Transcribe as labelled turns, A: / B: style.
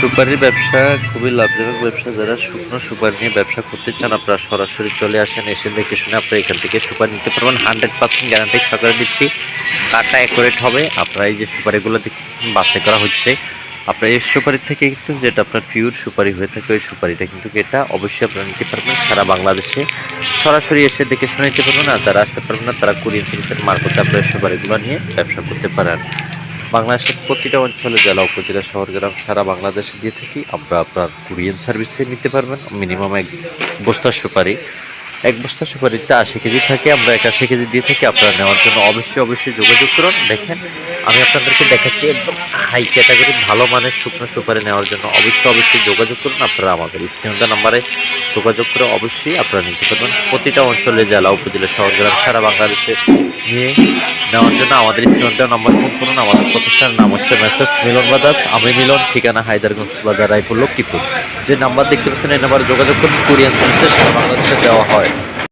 A: সুপারির ব্যবসা, খুবই লাভজনক ব্যবসা। যারা শুকনো সুপারি নিয়ে ব্যবসা করতে চান, আপনারা সরাসরি চলে আসেন, এসে দেখে শুনে আপনারা এখান থেকে সুপারি নিতে পারবেন। হান্ড্রেড পার্সেন্ট গ্যারান্টি সরকার দিচ্ছি। কাটা অ্যাকুরেট হবে। আপনারা এই যে সুপারিগুলো দেখতেছেন, বাছাই করা হচ্ছে। আপনার এই সুপারি থেকে কিন্তু যেটা আপনার পিওর সুপারি হয়ে থাকে, ওই সুপারিটা কিন্তু এটা অবশ্যই আপনারা নিতে পারবেন সারা বাংলাদেশে। সরাসরি এসে দেখে শুনে নিতে পারবেন, আর যারা আসতে পারবেন না, তারা কুরিয়ান সার্ভিসের মারফতে আপনার সুপারিগুলো নিয়ে ব্যবসা করতে পারেন। বাংলাদেশের প্রতিটা অঞ্চলে, জেলা, উপজেলা, শহর, গ্রাম, সারা বাংলাদেশে দিয়ে থাকি আমরা আপনার কুরিয়ান সার্ভিসে নিতে পারবেন। মিনিমাম এক বস্তার সুপারি। এক বস্তা সুপারিতে আশি কেজি থাকে। আমরা একাশি কেজি দিয়ে থাকি। আপনারা নেওয়ার জন্য অবশ্যই অবশ্যই যোগাযোগ করুন। দেখেন আমি আপনাদেরকে দেখাচ্ছি একদম হাই ক্যাটাগরি ভালো মানের শুকনো সুপারি নেওয়ার জন্য। অবশ্যই অবশ্যই যোগাযোগ করুন আপনারা আমাদের স্ক্রিনটা নাম্বারে যোগাযোগ করে অবশ্যই আপনারা নিতে পারবেন। প্রতিটা অঞ্চলে, জেলা, উপজেলা, শহর, গ্রাম, সারা বাংলাদেশে নিয়ে নেওয়ার জন্য আমাদের স্ক্রিনটা নাম্বার ফোন করুন। আমাদের প্রতিষ্ঠানের নাম হচ্ছে মেসেজ মিলন বাদাস আমি মিলন, ঠিকানা হায়দারগঞ্জ বাজার, রায়পুর, লক্ষ্মীপুর। যে নাম্বার দেখতে পাচ্ছেন, এই নাম্বারে যোগাযোগ করুন। কুরিয়ান সার্ভিসে সারা বাংলাদেশে দেওয়া হয়।